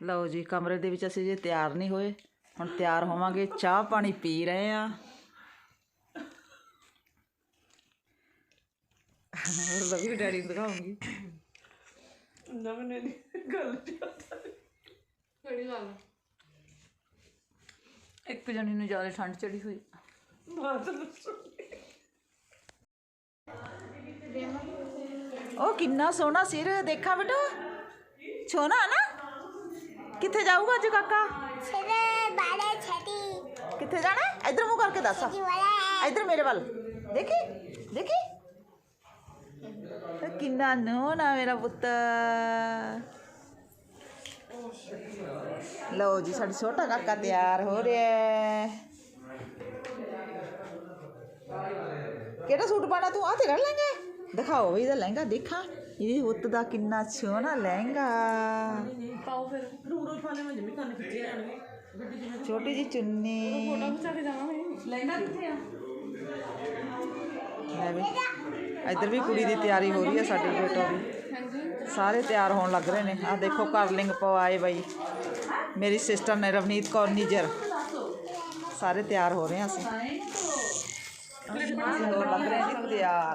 ਲਓ ਜੀ ਕਮਰੇ ਦੇ ਵਿੱਚ ਅਸੀਂ ਜੇ ਤਿਆਰ ਨਹੀਂ ਹੋਏ। ਹੁਣ ਤਿਆਰ ਹੋਵਾਂਗੇ ਚਾਹ ਪਾਣੀ ਪੀ ਰਹੇ ਆ ਹੋਰ ਲਵੀ ਡੈਡੀ ਨੂੰ ਦਿਖਾਉਂਗੀ ਨਵਨੇ ਦੀ ਗੱਲ ਕਿਹੜੀ ਗੱਲ? ਇੱਕ ਜਣੀ ਨੂੰ ਜ਼ਿਆਦਾ ਠੰਡ ਚੜੀ ਹੋਈ। ਬਾਤ ਉਹ ਕਿੰਨਾ ਸੋਹਣਾ ਸਿਰ ਦੇਖਾ ਬੇਟਾ। ਸੋਹਣਾ ਨਾ? किथे जाऊ बाजू काका? किथे जाना है इधर मुँह करके दस. इधर मेरे वाल देखी देखी. तो किन्ना नो ना मेरा पुत्त लो जी साढ़े छोटा काका तैयार हो रहा है. केड़ा सूट पाना तू? आते कर लेंगे। दिखाओ भाई इधर लहंगा देखा। ये ఒత్తుదా किन्ना छोना लहंगा। छोटी जी चुन्नी। इधर भी कुड़ी की तैयारी हो रही है साढ़े फ़ोटो तो भी सारे तैयार होने लग रहे हैं आ देखो करलिंग पवाए बई मेरी सिस्टर ने रवनीत कौर निजर। सारे तैयार हो रहे हैं तो रहे हैं तैयार।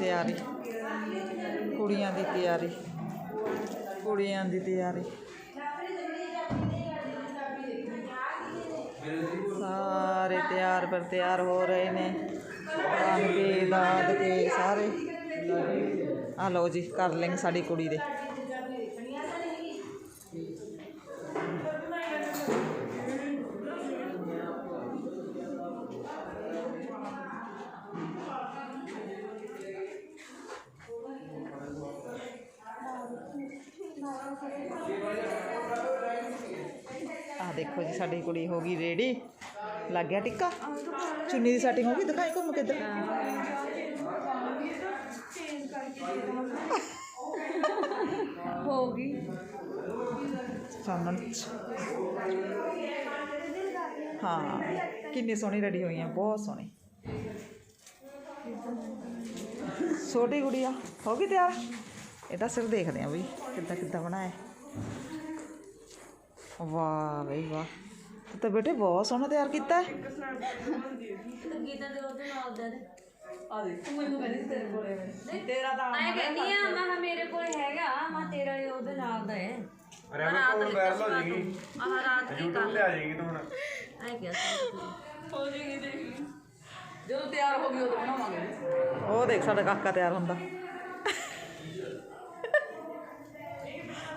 ਤਿਆਰੀ। ਕੁੜੀਆਂ ਦੀ ਤਿਆਰੀ। ਕੁੜੀਆਂ ਦੀ ਤਿਆਰੀ। ਸਾਰੇ ਤਿਆਰ ਪਰ ਤਿਆਰ ਹੋ ਰਹੇ ਨੇ। ਆਂਗੇ ਦਾਦ ਕੇ ਸਾਰੇ। ਆ ਲਓ ਜੀ, ਕਰ ਲੈਂਗੇ ਸਾਡੀ ਕੁੜੀ ਦੇ। ਆ ਦੇਖੋ ਜੀ ਸਾਡੀ ਕੁੜੀ ਹੋ ਗਈ ਰੈਡੀ ਲੱਗ ਗਿਆ ਟਿੱਕਾ? ਚੁੰਨੀ ਦੀ ਸੈਟਿੰਗ ਹੋ ਗਈ? ਦਿਖਾਈ ਘੁੰਮ ਕੇ ਇੱਧਰ। ਹੋ ਗਈ। ਸਾਹਮਣ ਹਾਂ ਕਿੰਨੀ ਸੋਹਣੀ ਰੈਡੀ ਹੋਈ ਹੈ ਬਹੁਤ ਸੋਹਣੀ। ਛੋਟੀ ਗੁੜੀਆ ਹੋ ਗਈ ਤਿਆਰ? ਇਹਦਾ ਸਿਰ ਦੇਖਦੇ ਆ ਵੀ। ਕਿੱਦਾਂ ਕਿੱਦਾਂ ਬਣਾਇਆ ਵਾਹ ਬਈ ਵਾਹ। ਤੂੰ ਤਾਂ ਬੇਟੇ ਬਹੁਤ ਸੋਹਣਾ ਤਿਆਰ ਕੀਤਾ ਹੈ। ਮੈਂ ਕਹਿੰਦੀ ਆ ਮੈਂ ਕਿਹਾ ਮੇਰੇ ਕੋਲ ਹੈਗਾ ਮੈਂ ਤੇਰਾ ਹੀ ਉਹਦੇ ਨਾਲ ਦਾ ਹੈ। ਰੈਵਲ ਕੋਲ ਵਾਇਰਲ ਹੋ ਜਾਏਗੀ ਆਹ ਰਾਤ ਦੀ YouTube ਤੇ ਆ ਜਾਏਗੀ ਤੂੰ ਹੁਣ। ਐ ਕਿਹਾ ਸੀ ਜਦੋਂ ਤਿਆਰ ਹੋ ਗਈ ਉਦੋਂ ਬਣਾਵਾਂਗੇ। ਉਹ ਦੇਖ ਸਾਡਾ ਕਾਕਾ ਤਿਆਰ ਹੁੰਦਾ।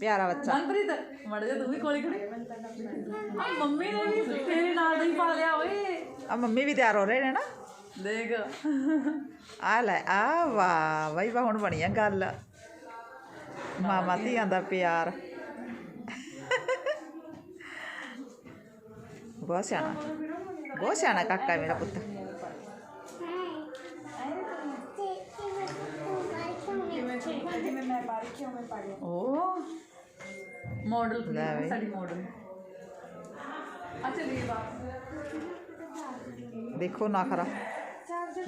ਪਿਆਰਾ ਬੱਚਾ। ਮਨਪ੍ਰੀਤ ਮੜ ਜਾ ਤੂੰ ਵੀ ਕੋਲੀ ਖੜੀ। ਆ ਮੰਮੀ ਨੇ ਵੀ ਤੇਰੇ ਨਾਲ ਦਾ ਹੀ ਪਾ ਲਿਆ ਓਏ। ਆ ਮੰਮੀ ਵੀ ਤਿਆਰ ਹੋ ਰਹੇ ਨੇ ਨਾ। ਦੇਖ। ਆ ਲੈ ਆ ਵਾਹ ਬਈ ਵਾਹ ਹੁਣ ਬਣੀ ਆ ਗੱਲ। ਮਾਮਾ ਧੀਆਂ ਦਾ ਪਿਆਰ। ਬਹੁਤ ਸਿਆਣਾ ਬਹੁਤ ਸਿਆਣਾ ਕਾਕਾ ਹੈ ਮੇਰਾ ਪੁੱਤ। ਹਾਏ ਮਾਡਲ ਲੈ ਬਈ। ਸਾਡੀ ਮਾਡਲ ਅੱਛਾ ਬਾਤ ਦੇਖੋ ਨਾ ਖਰਾ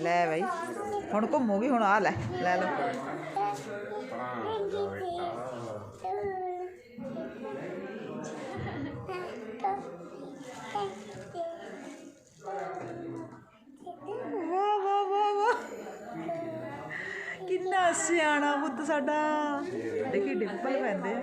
ਲੈ ਬਈ। ਹੁਣ ਘੁੰਮੂਗੀ ਹੁਣ ਆ ਲੈ। ਲੈ ਲਓ। ਵਾਹ ਵਾਹ ਵਾਹ ਵਾਹ। ਕਿੰਨਾ ਸਿਆਣਾ ਪੁੱਤ ਸਾਡਾ। ਦੇਖੀ ਡਿੰਪਲ ਪੈਂਦੇ ਆ।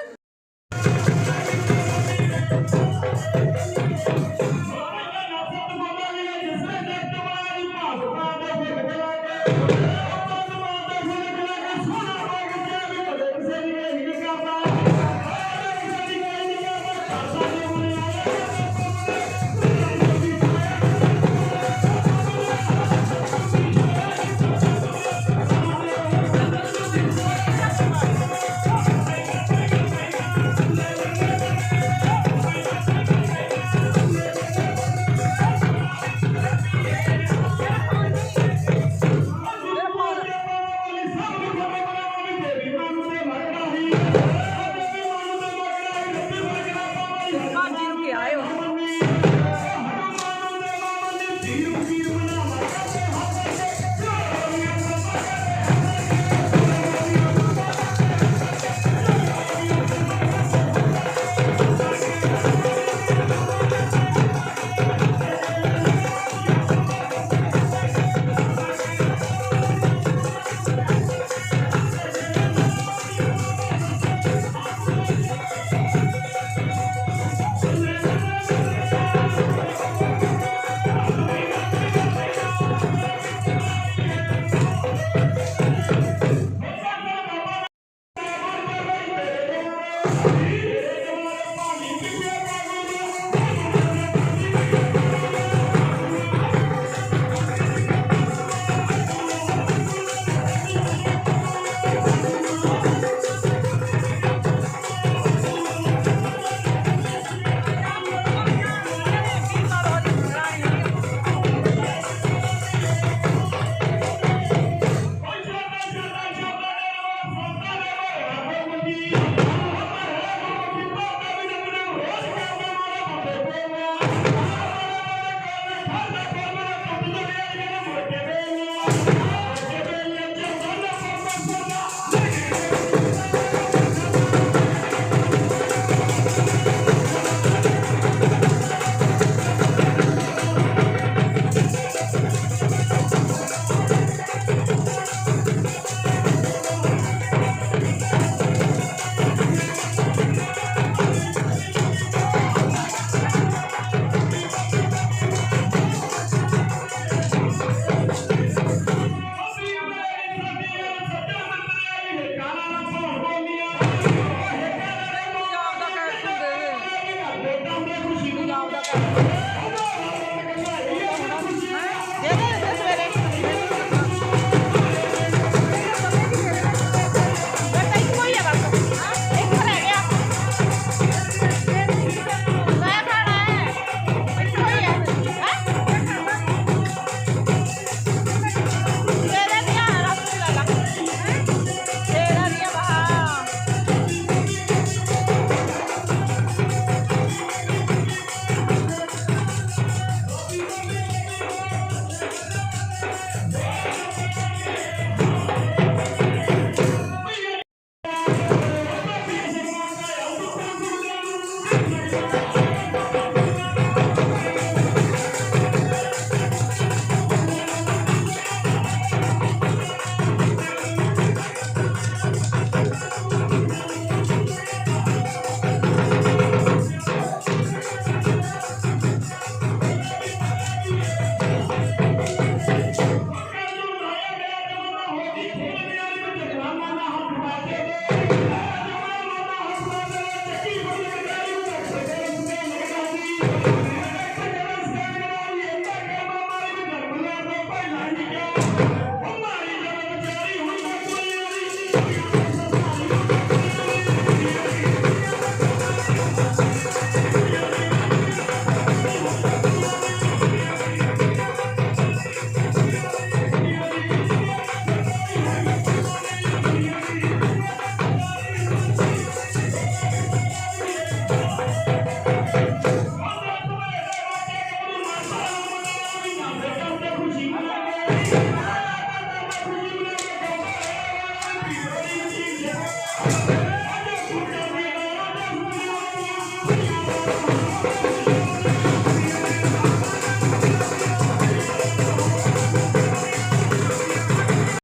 哎呦